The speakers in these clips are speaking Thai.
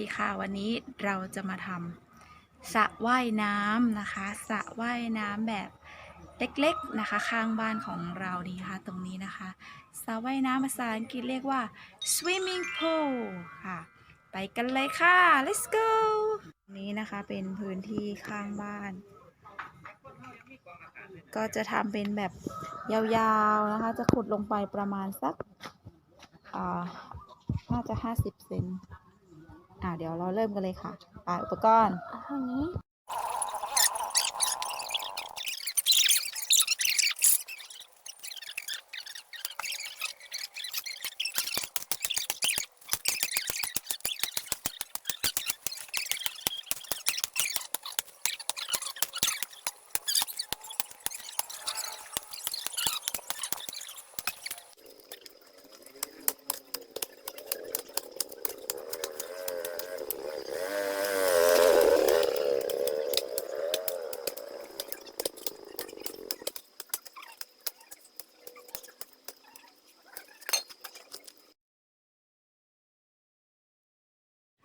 ดีค่ะวันนี้เราจะมาทำสระว่ายน้ำนะคะสระว่ายน้ำแบบเล็กๆนะคะข้างบ้านของเรานี่ค่ะตรงนี้นะคะสระว่ายน้ำภาษาอังกฤษเรียกว่า swimming pool ค่ะ ไปกันเลยค่ะ let's go นี้นะคะเป็นพื้นที่ข้างบ้าน ก็จะทำเป็นแบบยาวๆนะคะจะขุดลงไปประมาณสักอ่าน่าจะ 50 เซน อ่าเดี๋ยวเราเริ่มกันเลยค่ะไปอุปกรณ์เอาเท่านี้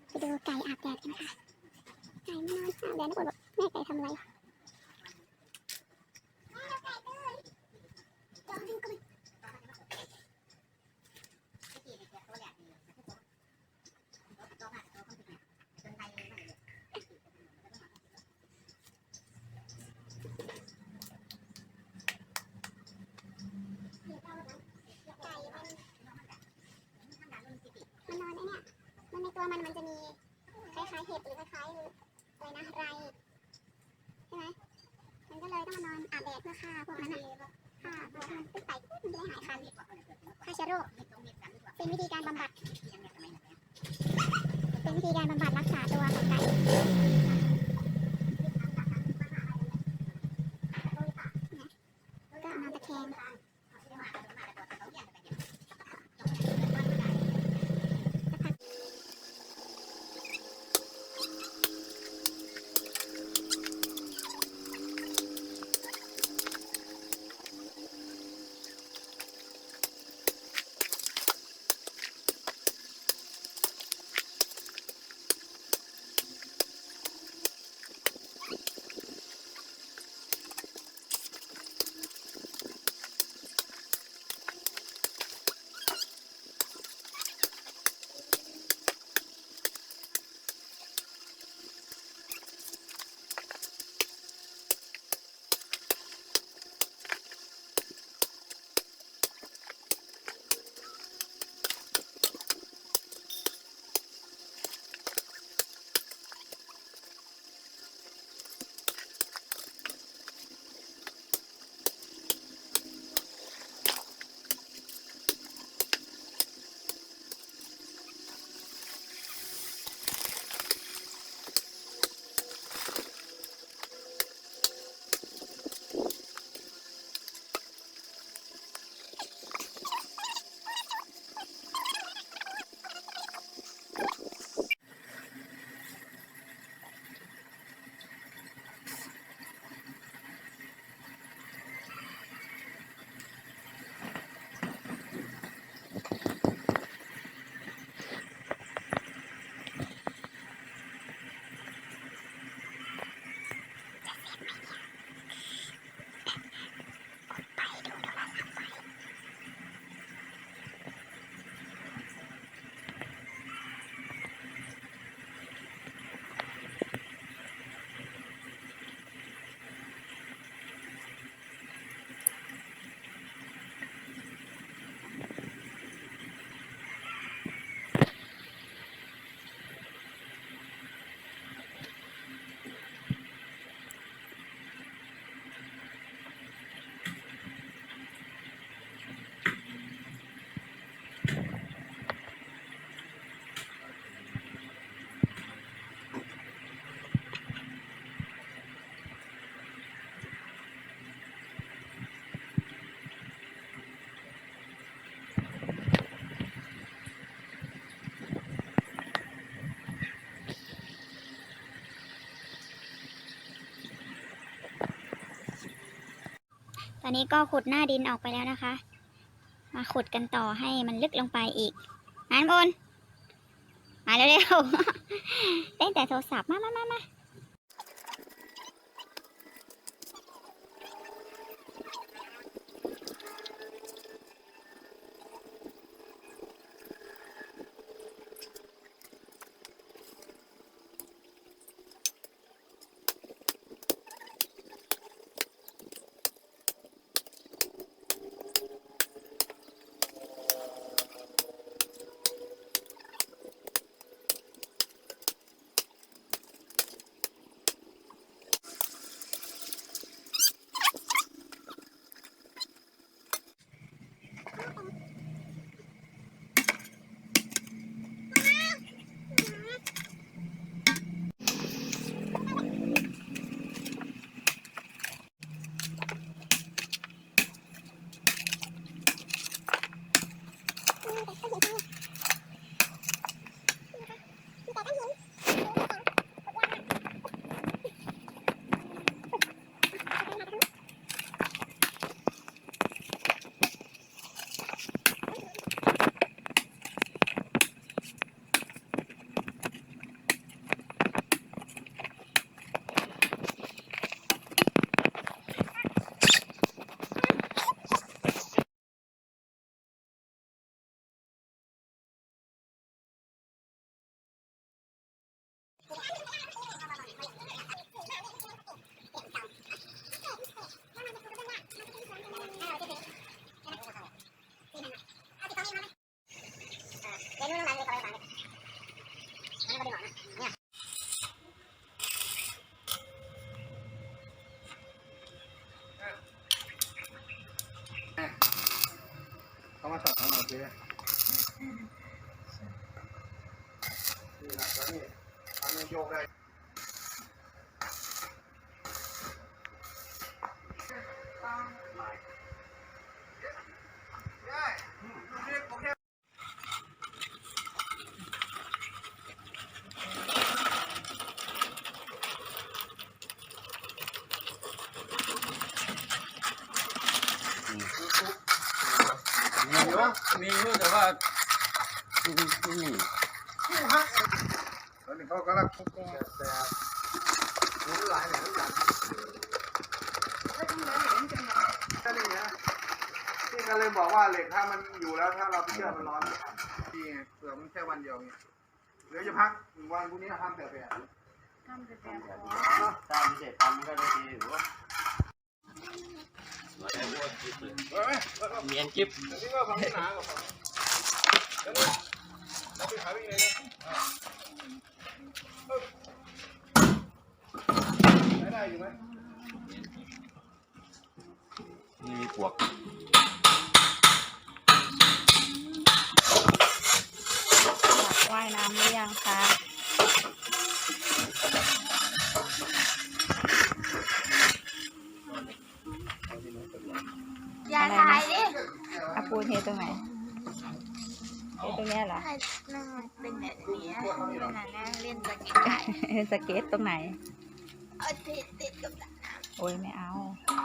ไปดูไก่อาบแดดกันค่ะ ไก่นอนอาบแดดแล้วบอกแม่ไก่ทำอะไรมันนอนไอเนี่ย มันในตัวมันมันจะมีายเห็บหรือคล้ายๆอะไรนะไรใช่ไหมมันก็เลยต้องมานอนอาบแดดเพื่อฆ่าพวกนั้นนะฆ่าพวกมันขึ้นไปปุ๊บมันจะได้หายคันฆ่าเชื้อโรคเป็นวิธีการบำบัดเป็นวิธีการบำบัดรักษาตัวของไก่ ตอนนี้ก็ขุดหน้าดินออกไปแล้วนะคะ มาขุดกันต่อให้มันลึกลงไปอีกนันบนมาเร็วๆเล่นแต่โทรศัพท์มามามามาเขา มีอยู่มีอยู่แต่ว่าไม่ไม่มีแล้วนี่เขากำลังทุบแต่แต่หมุนหลายหลายอย่างแค่นี้นะที่ก็เลยบอกว่าเหล็กถ้ามันอยู่แล้วถ้าเราไปเชื่อมันร้อนที่เผื่อมันแค่วันเดียวไงเดี๋ยวจะพักวันพรุ่งนี้ทำแต่แบบตามเสร็จทำก็ได้ดีหรือว่าเมียนจิ๊บเดี๋ยวนี้ก็ฟังหนากับฟังเดี๋ยวนี้เราไปขาไปเลยนะ ได้ได้อยู่ไหมนี่มีปวกว่ายน้ำหรือยังคะอย่าถ่ายดิอาปูเทตรงไหน เทตรงเนี้ยเหรอนั่งเป็นแบบนี้เวลานั่งเล่นสเก็ตได้สเก็ตตรงไหน เอาติดติดกับสระน้โอ้ยไม่เอาสิ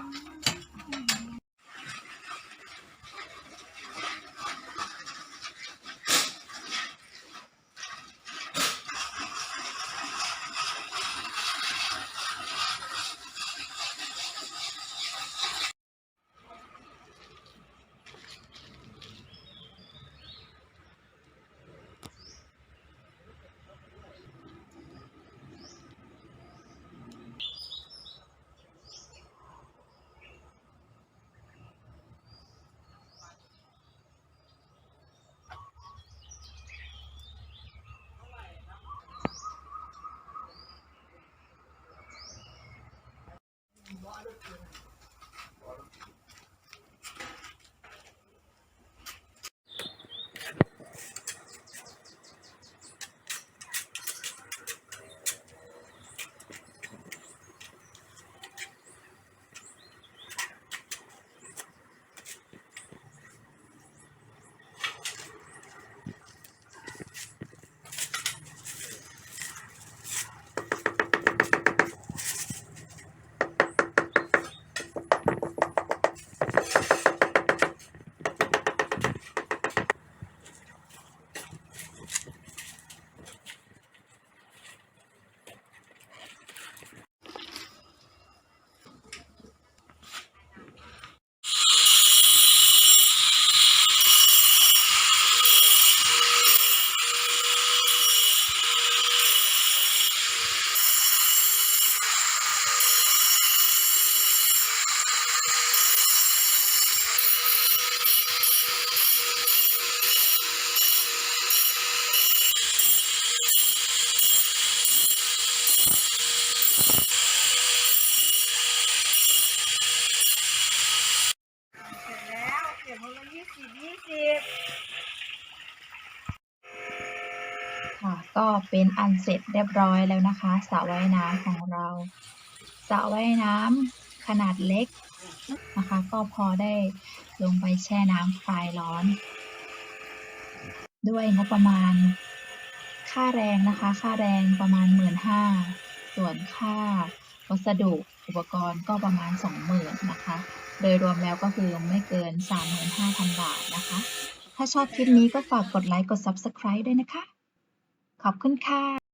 สิบค่ะก็เป็นอันเสร็จเรียบร้อยแล้วนะคะสระว่ายน้ำของเราสระว่ายน้ำขนาดเล็กนะคะ ก็พอได้ลงไปแช่น้ำคลายร้อน ด้วยงบประมาณ ค่าแรงนะคะ ค่าแรงประมาณหมื่นห้าส่วนค่าวัสดุอุปกรณ์ก็ประมาณสองหมื่นนะคะ โดยรวมแล้วก็คือไม่เกิน 35,000 บาทนะคะ ถ้าชอบคลิปนี้ก็ฝากกดไลค์ กด Subscribe ด้วยนะคะ ขอบคุณค่ะ